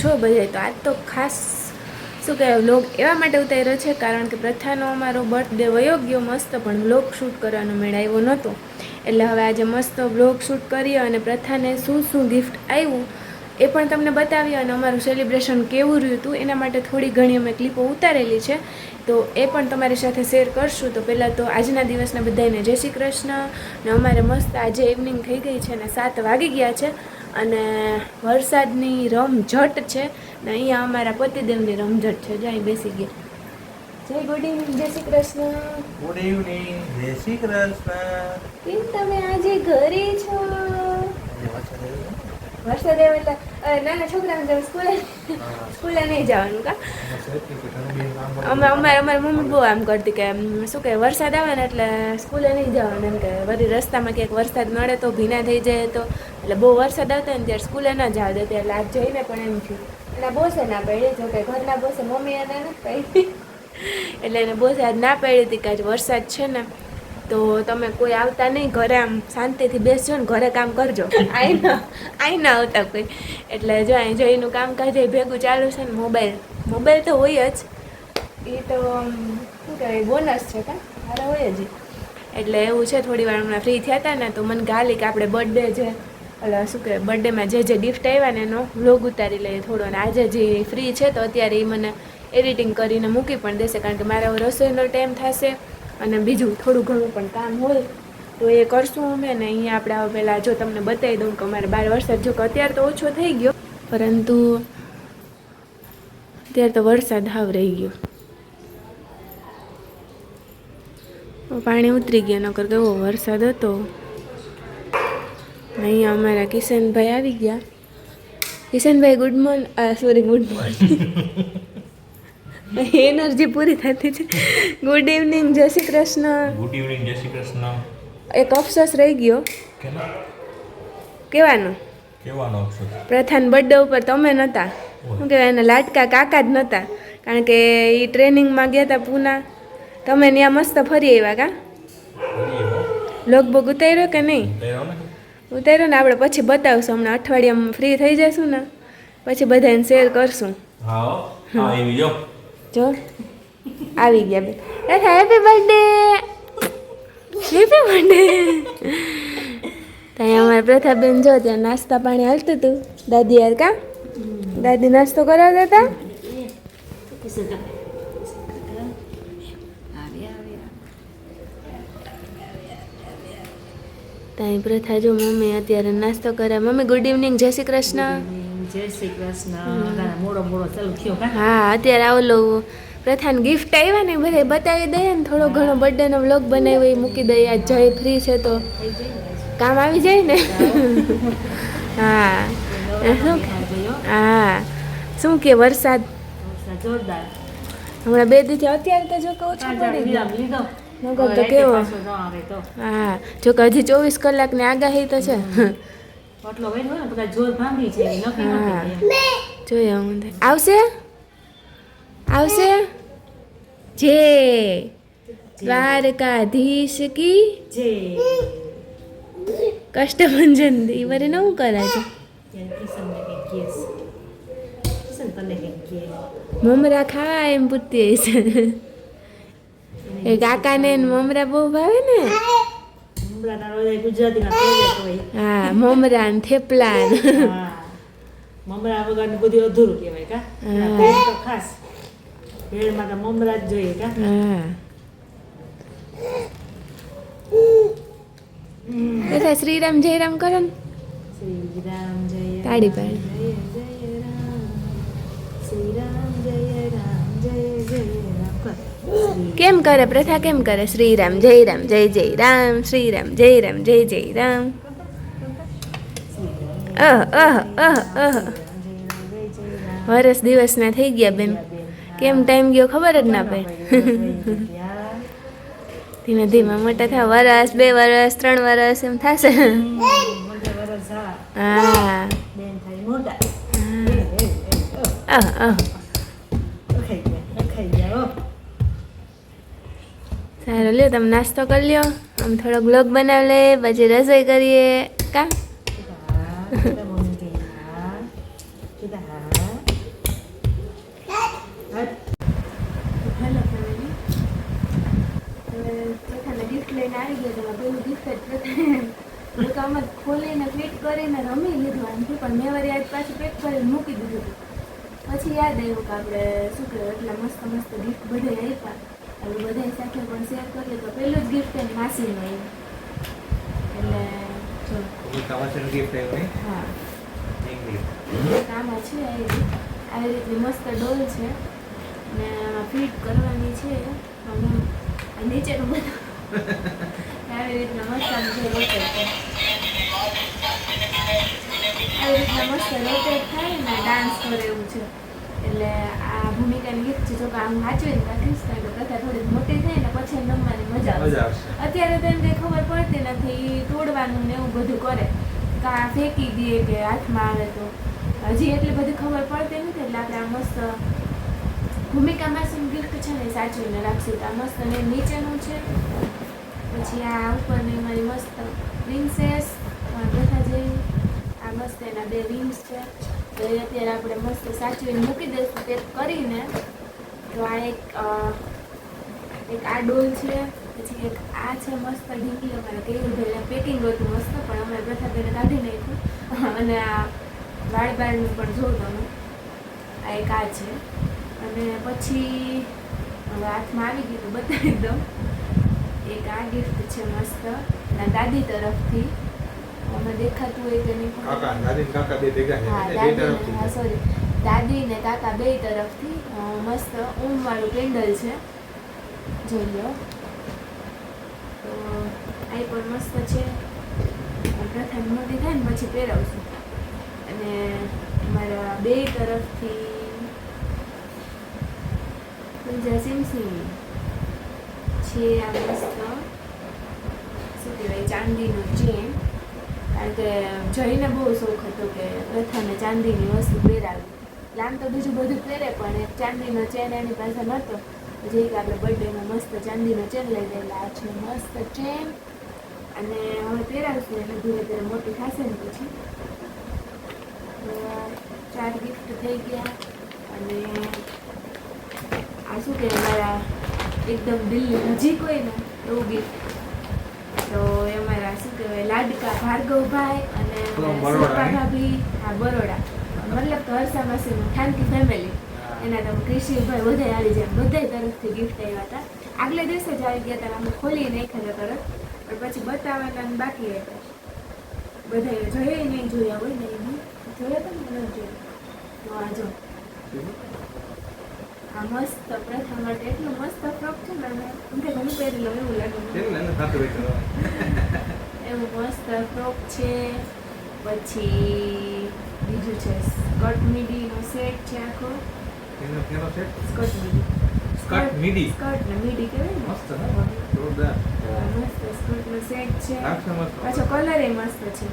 છો બધે તો આજ તો ખાસ શું કહેવાય વ્લોગ એવા માટે ઉતાર્યો છે, કારણ કે પ્રથાનો અમારો બર્થડે વયો ગયો મસ્ત, પણ વ્લોગ શૂટ કરવાનો મેળ આવ્યો નહોતો. એટલે હવે આજે મસ્ત વ્લોગ શૂટ કરીએ અને પ્રથાને શું શું ગિફ્ટ આવ્યું એ પણ તમને બતાવીએ અને અમારું સેલિબ્રેશન કેવું રહ્યું હતું, એના માટે થોડી ઘણી અમે ક્લિપો ઉતારેલી છે. તો એ પણ તમારી સાથે શેર કરશું. તો પહેલાં તો આજના દિવસના બધાને જય શ્રી કૃષ્ણ. ને અમારે મસ્ત આજે ઇવનિંગ થઈ ગઈ છે અને સાત વાગી ગયા છે. અને વરસાદની રમઝટ છે ને અહીંયા અમારા પતિદેવની રમઝટ છે. જ્યાં બેસી ગયા. જય ગુડ ઇવનિંગ જય શ્રી કૃષ્ણ. ગુડ ઇવનિંગ જય શ્રી કૃષ્ણ. કેમ તમે આજે ઘરે છો? વરસાદ આવ્યો એટલે નાના છોકરાને તમે સ્કૂલે સ્કૂલે નહીં જવાનું કા? કે અમે અમારે અમારી મમ્મી બહુ આમ કરતી કે શું કહે વરસાદ આવે ને એટલે સ્કૂલે નહીં જવાનું એમ કે વળી રસ્તામાં ક્યાંક વરસાદ નડે તો ભીના થઈ જાય તો. એટલે બહુ વરસાદ આવતો ને ત્યારે સ્કૂલે ના જવા દે એટલે આજ જઈને પણ એમ થયું. એના બોસે ના પાડી જો કે ઘરના બોસે મમ્મી એને નથી પડી. એટલે એને બોસે આજ ના પાડી હતી કે આજ વરસાદ છે ને. તો તમે કોઈ આવતા નહીં, ઘરે આમ શાંતિથી બેસજો ને ઘરે કામ કરજો. ના આઈ ના આવતા કોઈ. એટલે જો અહીં જઈનું કામકાજ એ ભેગું ચાલુ છે ને મોબાઈલ મોબાઈલ તો હોય જ. એ તો શું કહેવાય, બોનસ છે કા? મારે હોય જ. એટલે એવું છે, થોડી વાર હમણાં ફ્રી થયા હતા ને, તો મને ગાલી કે આપણે બર્થડે છે એટલે શું કહેવાય બર્થડેમાં જે જે ગિફ્ટ આવ્યા ને એનો વ્લોગ ઉતારી લઈએ થોડો અને આજે જે ફ્રી છે તો અત્યારે એ મને એડિટિંગ કરીને મૂકી પણ દેશે, કારણ કે મારે રસોઈનો ટાઈમ થશે. અને બીજું થોડું ઘણું પણ કામ હોય તો એ કરશું અમે ને અહીંયા આપણે પહેલાં જો તમને બતાવી દઉં કે અમારે બાર વરસાદ જો અત્યારે તો ઓછો થઈ ગયો, પરંતુ અત્યારે તો વરસાદ હાવ રહી ગયો. પાણી ઉતરી ગયા, નકર કેવો વરસાદ હતો. અહીંયા અમારા કિશનભાઈ આવી ગયા. Kishanbhai good morning sorry good morning energy પૂરી થતી છે. ગુડ ઇવનિંગ જય શ્રી કૃષ્ણ. ગુડ ઇવનિંગ જય શ્રી કૃષ્ણ. એક અફસોસ રહી ગયો. કેવાનો? કેવાનો અફસોસ? પ્રથાન બર્થડે ઉપર તમે નહોતા શું કહેવાય એના લાટકા કાકા જ નહોતા કારણ કે એ ટ્રેનિંગમાં ગયા હતા પૂના. તમે ત્યાં મસ્ત ફરી આવ્યા કા? લગભગ ઉતાર્યો કે નહીં? ઉતાર્યો ને. આપણે પછી બતાવશું. હમણાં અઠવાડિયામાં ફ્રી થઈ જઈશું ને. પછી બધાને શેર કરશું. હા હા એવી જો જો, આવી ગયા બે. હેપી બર્થડે હેપી બર્થડે ત્યાં અમારા પ્રથાબેન જો, ત્યાં નાસ્તા પાણી હાલતું હતું. દાદી યાર કા? દાદી નાસ્તો કરાવતા હતા? ત્યાં પ્રથા જો, મમ્મી અત્યારે નાસ્તો કરે. મમ્મી ગુડ ઇવનિંગ જય શ્રી કૃષ્ણ. જય શ્રી કૃષ્ણ. મોડો મોડો ચાલુ થયો હા અત્યારે આવલો પ્રથાને ગિફ્ટ આવ્યા ને બધે બતાવી દઈએ ને થોડો ઘણો બર્થડેનો વ્લોગ બનાવ્યો એ મૂકી દઈએ. આ જય ફ્રી છે તો કામ આવી જાય ને? હા. શું હા. શું કે વરસાદ? જોરદાર. હમણાં બે દિવસથી અત્યારે તો જો કે ઓછો પડી તો કેવો? હા. જો કે હજી ચોવીસ કલાકની આગાહી તો છે. એટલો વેટ હોય બધા જોર ભાંગી છે નક્કી નથી જોઈએ હું આવશે? આવશે? જે. દ્વારકાધીશ કી જે. કષ્ટભંજન. ઈ વરે નવું કરે છે. મમરા ખાવા એમ પૂછતી હશે એ કાકાને મમરા બહુ ભાવે ને? હા મમરા ને થેપલા મમરા વગર બધું અધૂરું કહેવાય કા. ભેળ તો ખાસ ભેળમાં તો મમરા જ જોઈએ કા શ્રીરામ જયરામ કરો ને શ્રી રામ જય તાળી રામ, પાડી. જય જય રામ શ્રીરામ જય રામ જય જય રામ કેમ કરે પ્રથા? કેમ કરે? શ્રીરામ જય રામ જય જય રામ શ્રીરામ જય રામ જય જય રામ અહ અહ અહ અહ. વરસ દિવસના થઈ ગયા બેન. કેમ ટાઈમ ગયો ખબર જ ના પડે. ધીમે ધીમે મોટા થાય વરસ બે વરસ ત્રણ વરસ એમ થશે. હા. અહ હા સારું લ્યો તમે નાસ્તો કરી લ્યો. આમ થોડોક બ્લોગ બનાવી લે પછી રસોઈ કરીએ. કા? ખોલીને ફિટ કરીને રમી લીધું આમ પણ મેં વળી આજ પાછું પેક કરીને મૂકી દીધું પછી યાદ આવ્યું કે આપણે શું કહેવાય એટલા મસ્ત મસ્ત ગિફ્ટ બધે આપ્યા. આપણે બધા સાથે પણ શેર કરીએ તો પેલું જ ગિફ્ટ એની માસીનું એટલે જો. કામાચીનું gift આવ્યું? હા. આમાં છે આવી રીતની મસ્ત ડોલ છે. ને આમાં ફિટ કરવાની છે. આ નીચેનું બધું. આવી રીતના મસ્ત આમ જે રોટેટ છે. આવી રીતના મસ્ત રોટેટ થાય ને ડાન્સ કરે એવું છે. એટલે આ ભૂમિકાની ગીત છે જો કે આમ વાંચવીને રાખીશ કારણ તો કથા થોડી મોટી થાય ને પછી રમવાની મજા આવશે. અત્યારે તો એમ કંઈ ખબર પડતી નથી તોડવાનું ને એવું બધું કરે. કાં ફેંકી દે કે હાથમાં આવે તો. હજી એટલી બધી ખબર પડતી નથી એટલે આપણે આ મસ્ત ભૂમિકા માસીનું ગિફ્ટ છે ને સાચવીને રાખશું. તો આ મસ્ત ને નીચેનું છે પછી આ ઉપરની મારી મસ્ત પ્રિન્સેસ બધા જેવી આ મસ્ત એના બે રિંગ્સ છે. તો એ અત્યારે આપણે મસ્ત સાચવીને મૂકી દઈશું પેક કરીને. તો આ એક એક આ ડોલ છે, પછી એક આ છે મસ્ત ઢીંકી અમારે કેવું પહેલાં પેકિંગ હતું મસ્ત, પણ અમે પ્રથા તેને કાઢી નાખ્યું. અને આ વાળ બાળનું પણ જોઉં તમે. આ એક આ છે. અને પછી હવે હાથમાં આવી ગયું બતાવી દઉં. એક આ ગિફ્ટ છે મસ્ત દાદી તરફથી. અમે દેખાતું હોય તેની કાકા દાદી ને કાકા બે ભેગા છે બે તરફથી. સોરી દાદી ને કાકા બે તરફથી મસ્ત ઊંઘ વાળું કેન્ડલ છે. જોઈ લો. તો આ પણ મસ્ત છે. પ્રથમ મોટી થાય ને પછી પહેરાવશું. અને મારા બે તરફથી સિમસિમ છે આ મસ્ત. શું કહેવાય? ચાંદીનું ચેન કારણ કે જઈને બહુ શોખ હતો કે રથાને ચાંદીની વસ્તુ પહેરાવી. એટલે તો બીજું બધું પહેરે, પણ એક ચાંદીનો ચેન એની પાસે નહોતો. પછી કે આપણે બર્થડેમાં મસ્ત ચાંદીનો ચેન લઈ ગયેલા. આ છે મસ્ત ચેન અને હવે પહેરાવશું એટલે ધીરે ધીરે મોટી થશે ને પછી. ચાર ગિફ્ટ થઈ ગયા. અને આ શું કે મારા એકદમ દિલની નજીક હોય ને, એવું ગિફ્ટ તો એ અમારા શું કહેવાય લાડકા ભાર્ગવભાઈ અને ભાભી હા બરોડા. મતલબ તો હર્ષા માસીનું ઠાનકી ફેમિલી એના તો કૃષિભાઈ બધા આવી જાય. બધા તરફથી ગિફ્ટ આવ્યા હતા. આગલે દિવસે જ આવી ગયા હતા અમે ખોલી નાખ્યા હતા તરત પણ પછી બતાવવાના બાકી હતા બધા જોઈએ નહીં જોયા હોય ને એ જોયા હતા ને જોયા? તો આ જો. આ મસ્ત પ્રથા માટે એટલું મસ્ત ફ્રોક છે ને અને એમ પહેરી લઉં એવું લાગે એવું મસ્ત ફ્રોક છે પછી બીજું છે સ્કર્ટ મીડીનો સેટ છે આખો. એનો કેનો set skirt midi skirt midi? Skirt ને મીડી કહેવાય મસ્ત. જોરદાર. મસ્ત સ્કર્ટનો સેટ છે. પાછો કલર એ મસ્ત છે.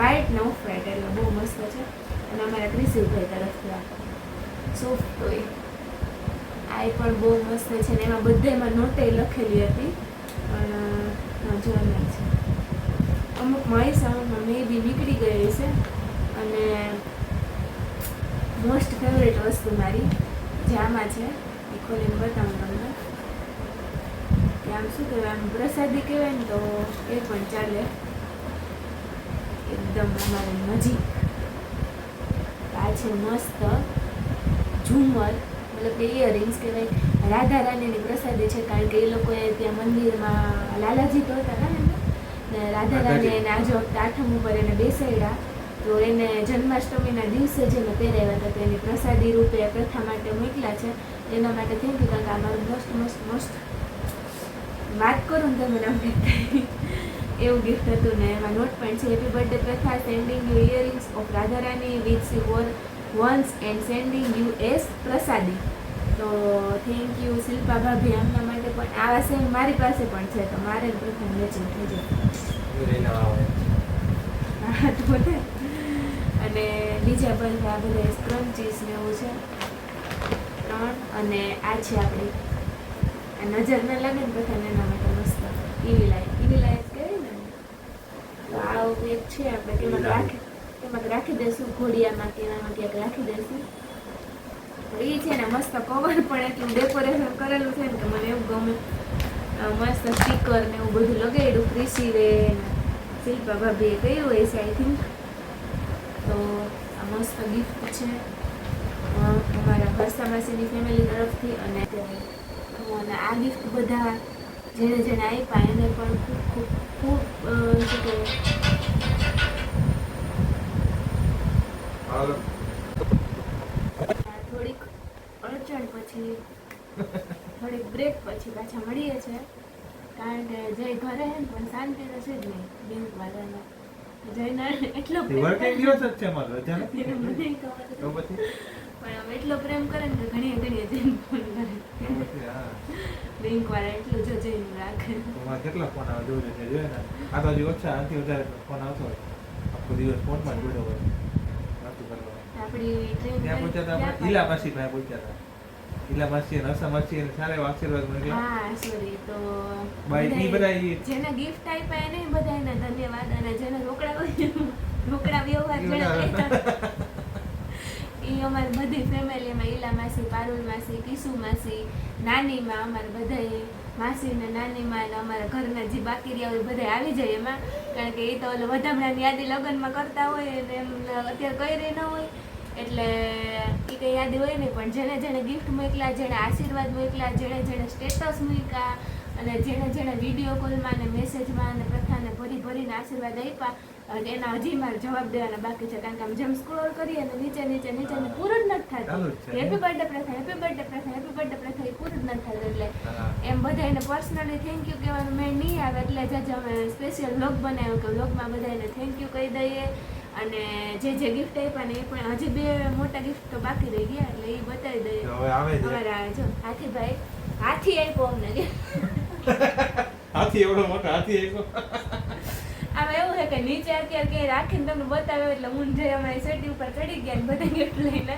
વ્હાઇટ ને ઓફ વ્હાઇટ એટલે બહુ મસ્ત છે. અને અમારા ક્રિસિવભાઈ તરફથી આ સોફ્ટ હોય આ પણ બહુ મસ્ત છે ને એમાં બધામાં નોટે લખેલી હતી. પણ જોનાર છે. અમુક અમુકમાં મે બી નીકળી ગઈ છે અને મોસ્ટ ફેવરેટ વસ્તુ મારી જે આમાં છે. એ ખોલીને બતાવું તમને. કે આમ શું કહેવાય, આમ પ્રસાદી કહેવાય ને તો એ પણ ચાલે. એકદમ અમારે નજીક. આ છે મસ્ત ઝુમર, મતલબ કે ઇયરિંગ્સ કહેવાય. રાધા રાણીની પ્રસાદી છે, કારણ કે એ લોકોએ ત્યાં મંદિરમાં લાલાજી તો હતા ને ને રાધા રાણી એને આજે આઠમ ઉપર એને બેસાડ્યા. તો એને જન્માષ્ટમીના દિવસે જે મેં પહેરાવ્યા હતા. તો એની પ્રસાદી રૂપે પ્રથા માટે મોકલ્યા છે. એના માટે થેન્ક યુ કાકા મારું મસ્ત મસ્ત મસ્ત. વાત કરું ને તમે થાય. એવું ગિફ્ટ હતું ને એમાં નોટ પણ છે happy birthday Pratha sending you earrings of Radharani with silver ones and sending you as prasadi તો થેન્ક યુ શિલ્પા ભાભી એમના માટે પણ આવા સેમ મારી પાસે પણ છે. તો મારે પ્રથમ મેચિંગ થઈ જાય આવો. હા તો બધા અને બીજા બધા આ બધા સ્ક્રન્ચીસ ને એવું છે. ત્રણ અને આ છે આપણી. નજર ના લાગે ને બધાને એના માટે મસ્ત. ઈવી લાઈટ ઈવી લાઈટ કહેવાય ને? તો આ એક છે આપણે કેમાં રાખી એમાં રાખી દઈશું ઘોડિયામાં કે એનામાં ક્યાંક રાખી દઈશું. એ છે ને મસ્ત કવર પણ એટલું ડેકોરેશન કરેલું છે ને કે મને એવું ગમે. મસ્ત સ્ટીકર ને એવું બધું લગાડ્યું ક્રિસી રે ને શિલ્પા ભાભીએ કહ્યું હોય છે આઈ થિંક તો આ મસ્ત ગિફ્ટ છે. અમારા હર્ષા માસીની ફેમિલી તરફથી અને અને આ ગિફ્ટ બધા જેને જેને આપ્યા એને પણ ખૂબ ખૂબ ખૂબ શું આ થોડીક અડચણ પછી થોડીક બ્રેક પછી પાછા મળીએ છે કારણ કે જય ઘરે હે પણ શાંતિ તો છે જ નહીં બેંક વાળાને જયને એટલો વર્કિંગ દિવસ જ છે અમારો રજા નથી એને મને ખબર તો પછી? પણ આમ એટલો પ્રેમ કરે ને ઘણી જઈને ફોન કરે. બેંક વાળા એટલું જો જઈને રાખે. તમારે કેટલા ફોન આવે જોજો છે જોઈએ ને. આ તો હજી ઓછા આનાથી વધારે ફોન આવતો હોય. આખો દિવસ ફોનમાં જ પડ્યો હોય. આપણી ટ્રેન ત્યાં પહોંચ્યા હતા ઈલા માસી પાસે પહોંચ્યા હતા. ઈલા માસી અને રસા માસી અને સારા એવા આશીર્વાદ મળ્યા હા સોરી તો બાયની બધા જેને ગિફ્ટ આપ્યા એને બધાને ધન્યવાદ અને જેને રોકડા રોકડા વ્યવહાર કર્યા એ અમારી બધી ફેમિલીમાં ઈલા માસી પારુલ માસી કિસુ માસી નાનીમાં અમારે બધાય માસી ને નાનીમાં ને અમારા ઘરના જે બાકી રહ્યા હોય બધા આવી જાય એમાં. કારણ કે એ તો ઓલો વધામણાની યાદી લગ્નમાં કરતા હોય ને એમ અત્યારે કઈ રહી ન હોય. એટલે એ કંઈ યાદી હોય નહીં પણ જેને જેને ગિફ્ટ મોકલ્યા જેણે આશીર્વાદ મોકલ્યા જેણે જેણે સ્ટેટસ મૂક્યા અને જેણે જેણે વીડિયો કોલમાં અને મેસેજમાં અને પ્રથાને ભરી ભરીને આશીર્વાદ આપ્યા અને એના હજી મારે જવાબ દેવાના બાકી છે કારણ કે આમ જેમ સ્ક્રોલ કરીએ અને નીચે નીચે નીચે ને પૂરું જ નથી થતું. Happy birthday Pratha happy birthday Pratha happy birthday Pratha એ પૂરું જ નથી થતું એટલે એમ એમ બધાને પર્સનલી થેન્ક યુ કહેવાનું મેં નહીં આવે એટલે જ અમે સ્પેશિયલ વ્લોગ બનાવ્યો કે વ્લોગમાં બધાને થેન્ક યુ કહી દઈએ. અને જે જે ગિફ્ટ આપ્યા ને એ પણ હજી બે મોટા ગિફ્ટ તો બાકી રહી ગયા એટલે એ બતાવી દઈએ. તો હવે આવે અમારા જો હાથીભાઈ હાથી આપ્યો અમને. હાથી એવડો મોટો હાથી આપ્યો. આમાં એવું છે કે નીચે અત્યારે ક્યાંય રાખીને તમને બતાવ્યો એટલે હું જે અમારી સેટી ઉપર ચડી ગયા ને બધા ગિફ્ટ લઈને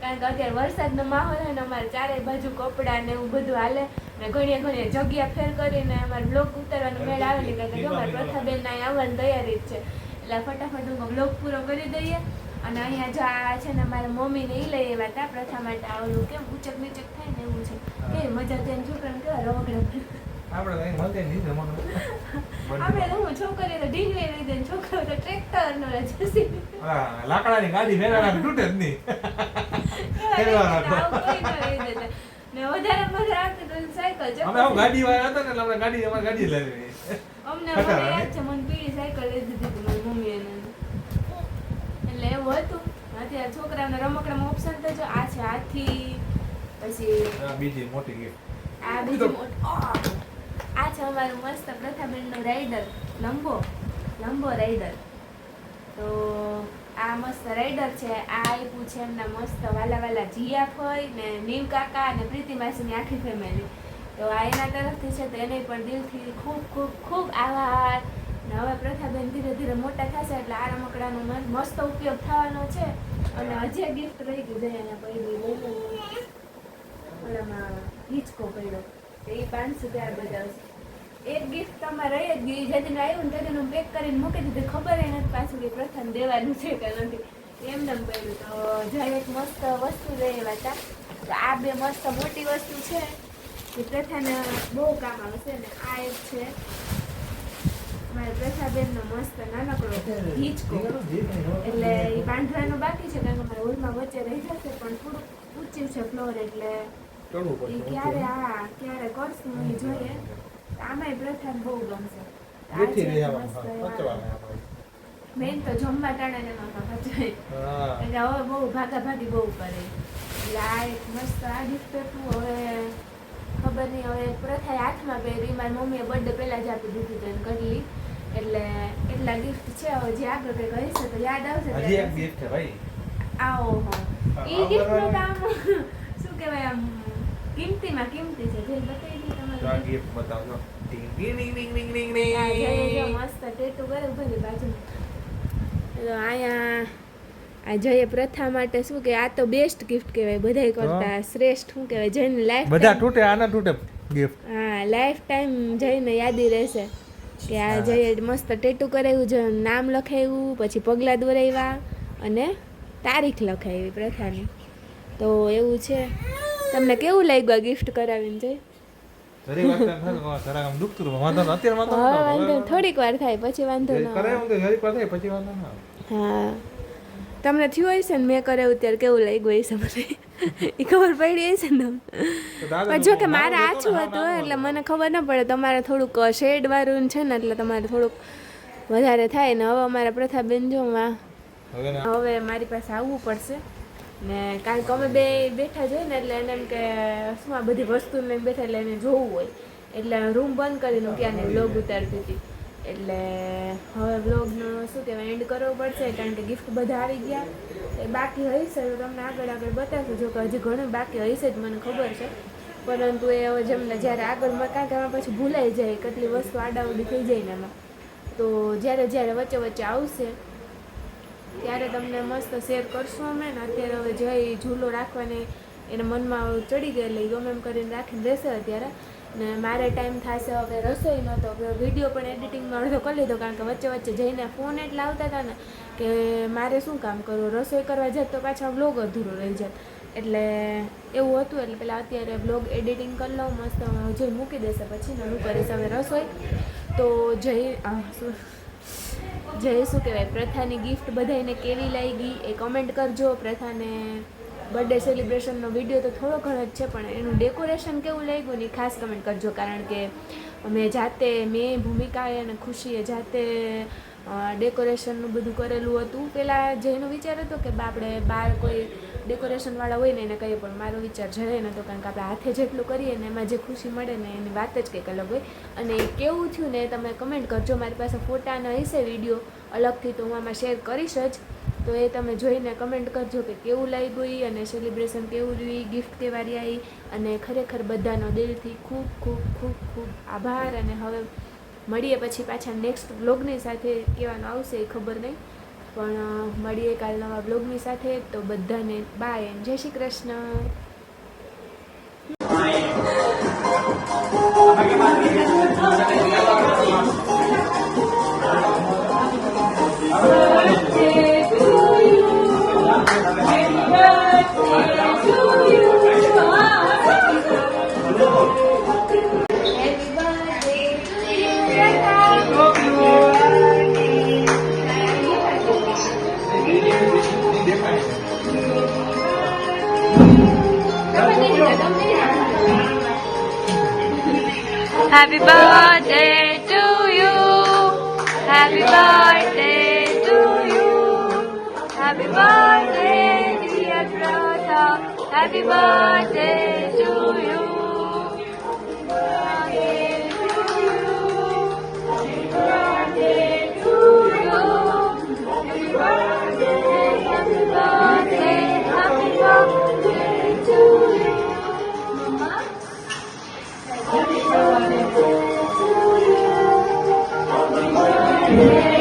કારણ કે અત્યારે વરસાદનો માહોલ હોય ને અમારે ચારે બાજુ કપડાં ને એવું બધું હાલે. ને ઘણીએ ઘણીએ જગ્યા ફેર કરીને અમારે બ્લોક ઉતારવાનો મેળ આવે ને કારણ કે અમારે પ્રથાબેન ના આવવાની તૈયારી જ છે. એટલે ફટાફટ હું બ્લોગ પૂરો કરી દઈએ. અને અહીંયા જો આ છે ને મારા મમ્મીને એ લઈ આવ્યા હતા પ્રથા માટે આવેલું કેમ ઉચક નીચક થાય ને એવું છે. કે મજા થઈને છોકરાને કેવા રવગડા આપણે તો હું છોકરીઓ તો ઢીંગલી લઈ દે છોકરો તો ટ્રેક્ટર નો જેસી લાકડાની ગાડી મેળાના તૂટે જ નહીં. ને વધારે મજા આવતી તો સાયકલ જો અમે ગાડી વાળા હતા ને એટલે ગાડી અમારી ગાડી લાવી. અમને યાદ છે મને પીળી સાયકલ લઈ દીધી હતી મારી મમ્મીએ એને એટલે એવું હતું અત્યારે છોકરાઓને રમકડામાં ઓપ્શન તો જો આ છે હાથી પછી બીજી મોટી gift. આ બીજી મોટી આ છે અમારું મસ્ત પ્રથાબેનનો રાઈડર લંબો લંબો રાઈડર તો આ મસ્ત રાઈડર છે આ આપ્યું છે એમના મસ્ત વાલા વાલા જીયા ફોઈ ને નીમ કાકા અને પ્રીતિ માસીની આખી ફેમિલી તો આ એના તરફથી છે તો એને પણ દિલથી ખૂબ ખૂબ ખૂબ આભાર. ને હવે પ્રથાબેન ધીરે ધીરે મોટા થશે એટલે આ રમકડાનો મસ્ત ઉપયોગ થવાનો છે. અને હજી ગિફ્ટ રહી છે અહીંયા પડી ઓલામાં હિંચકો પડ્યો એ પાંચસો ત્યાર બજાવશે એક ગિફ્ટ તમારે રહી જ ગઈ. જેથી આવ્યું ને તેથી પેક કરીને મૂકી દીધું. ખબર ય નથી પાછું કે પ્રથમ દેવાનું છે કે નથી. એમને એમ પડ્યું તો જાય એક મસ્ત વસ્તુ લઈ આવ્યા હતા તો આ બે મસ્ત મોટી વસ્તુ છે. એ પ્રથાને બહુ કામ આવશે ને આ એક છે. મારા પ્રથાબેનનો મસ્ત નાનકડો હિંચકો એટલે એ બાંધવાનું બાકી છે કારણ કે મારા હોલમાં વચ્ચે રહી જશે પણ થોડુંક ઊંચ્યું છે ફ્લોર એટલે એ ક્યારે આ ક્યારે કરશું એ જોઈએ. આમાંય પ્રથાને બહુ ગમશે. મેન તો જમવા ટાણે ને મામા પચાય એટલે હવે બહુ ભાગાભાગી બહુ કરે. એટલે આ એક મસ્ત આ ગિફ્ટ હતું હવે ખબર નહીં હવે પ્રથાએ હાથમાં પહેરી મારી મમ્મીએ બર્થડે પહેલાં જ આપી દીધી તેને કડલી એટલે એટલા ગિફ્ટ છે હવે જે આગળ કઈ હશે તો યાદ આવશે હજી એક ગિફ્ટ છે ભાઈ. આવો હો. એ ગિફ્ટનું. કામ શું કહેવાય આમ કિંમતીમાં કિંમતી છે. જે બતાવી દી તો આ તમારે બતાવજો. ટીંગ આ જઈએ મસ્ત ટેટુ કરે ભલે બાજુમાં તો આ જઈએ પ્રથા માટે શું કે આ તો બેસ્ટ ગિફ્ટ કહેવાય બધાય કરતા. શ્રેષ્ઠ શું કહેવાય? જઈને લાઈફ બધા તૂટે આના તૂટે gift. હા લાઈફ ટાઈમ જઈને યાદી રહેશે. કે આ જઈએ મસ્ત ટેટુ કરાવ્યું છે નામ લખાવ્યું પછી પગલાં દોરાવ્યા અને તારીખ લખાવી પ્રથાની. તો એવું છે. તમને કેવું લાગ્યું આ ગિફ્ટ કરાવીને જઈ? થોડીક વાર થાય પછી વાંધો ના હા. તમને થયું હશે ને મેં કર્યું ત્યારે કેવું લાગ્યું હશે મને? એ ખબર પડી હશે ને તમને? જો કે મારે આછું હતું એટલે મને ખબર ન પડે. તમારે થોડુંક શેડ વાળું છે ને એટલે તમારે થોડુંક વધારે થાય ને. હવે અમારા પ્રથાબેન જો હવે મારી પાસે આવવું પડશે. ને કારણ કે અમે બે બેઠા જોઈએ ને એટલે એને એમ કે શું આ બધી વસ્તુ લઈને બેઠા એટલે એને જોવું હોય. એટલે રૂમ બંધ કરીને હું ક્યાં વ્લોગ ઉતારતી હતી. એટલે હવે શું એન્ડ કરવો પડશે કારણ કે ગિફ્ટ બધા આવી ગયા. એ બાકી હશે, તો તમને આગળ આગળ બતાવશું. જો કે હજી ઘણું બાકી હશે જ, મને ખબર છે. પરંતુ એ હવે જેમને જ્યારે આગળ કારણ કે પછી ભૂલાઈ જાય, કેટલી વસ્તુ આડાવડી થઈ જાય ને એમાં. તો જ્યારે જ્યારે વચ્ચે વચ્ચે આવશે, ત્યારે તમને મસ્ત શેર કરશું અમે ને. અત્યારે હવે જઈ ઝૂલો રાખવાની, એને મનમાં ચડી ગયેલી, ગમે એમ કરીને રાખીને રહેશે અત્યારે. ને મારે ટાઈમ થશે હવે રસોઈ તો વીડિયો પણ એડિટિંગમાં અડધો કરી લીધો કારણ કે વચ્ચે વચ્ચે જઈને ફોન એટલા આવતા હતા ને કે મારે શું કામ કરવું? રસોઈ કરવા જાત તો પાછા વ્લોગ અધૂરો રહી જાત. એટલે એવું હતું, એટલે પેલા અત્યારે બ્લોગ એડિટિંગ કરી લઉં, મસ્ત જઈ મૂકી દેશે પછી નવું કરીશ હવે રસોઈ. તો જઈ જય શું કહેવાય? પ્રથાની ગિફ્ટ બધાને કેવી લાગી એ કમેન્ટ કરજો. પ્રથાને બર્થડે સેલિબ્રેશનનો વીડિયો તો થોડો ઘણો જ છે, પણ એનું ડેકોરેશન કેવું લાગ્યું ને ખાસ કમેન્ટ કરજો, કારણ કે મેં જાતે, મેં, ભૂમિકાએ અને ખુશીએ જાતે ડેકોરેશનનું બધું કરેલું હતું. પહેલાં જયનો વિચાર હતો કે આપણે બહાર કોઈ ડેકોરેશનવાળા હોય ને એને કહીએ, પણ મારો વિચાર જય નહોતો કારણ કે આપણે હાથે જેટલું કરીએ ને એમાં જે ખુશી મળે ને એની વાત જ કંઈક અલગ હોય. અને કેવું થયું ને તમે કમેન્ટ કરજો. મારી પાસે ફોટા ન હશે વીડિયો અલગથી તો હું આમાં શેર કરીશ જ. તો એ તમે જોઈને કમેન્ટ કરજો કે કેવું લાગ્યું ઈ અને સેલિબ્રેશન કેવું રહ્યું ગિફ્ટ કેવારી આવી અને ખરેખર બધાનો દિલથી ખૂબ ખૂબ ખૂબ ખૂબ આભાર. અને હવે મળીએ પછી પાછા નેક્સ્ટ બ્લોગની સાથે કહેવાનું આવશે, એ ખબર નહીં. પણ મળીએ કાલ નવા બ્લોગની સાથે. તો બધાને બાય એન્ડ જય Shri Krishna. Happy birthday to you. Happy birthday to you. Happy birthday, dear brother. Happy birthday to you. Amen.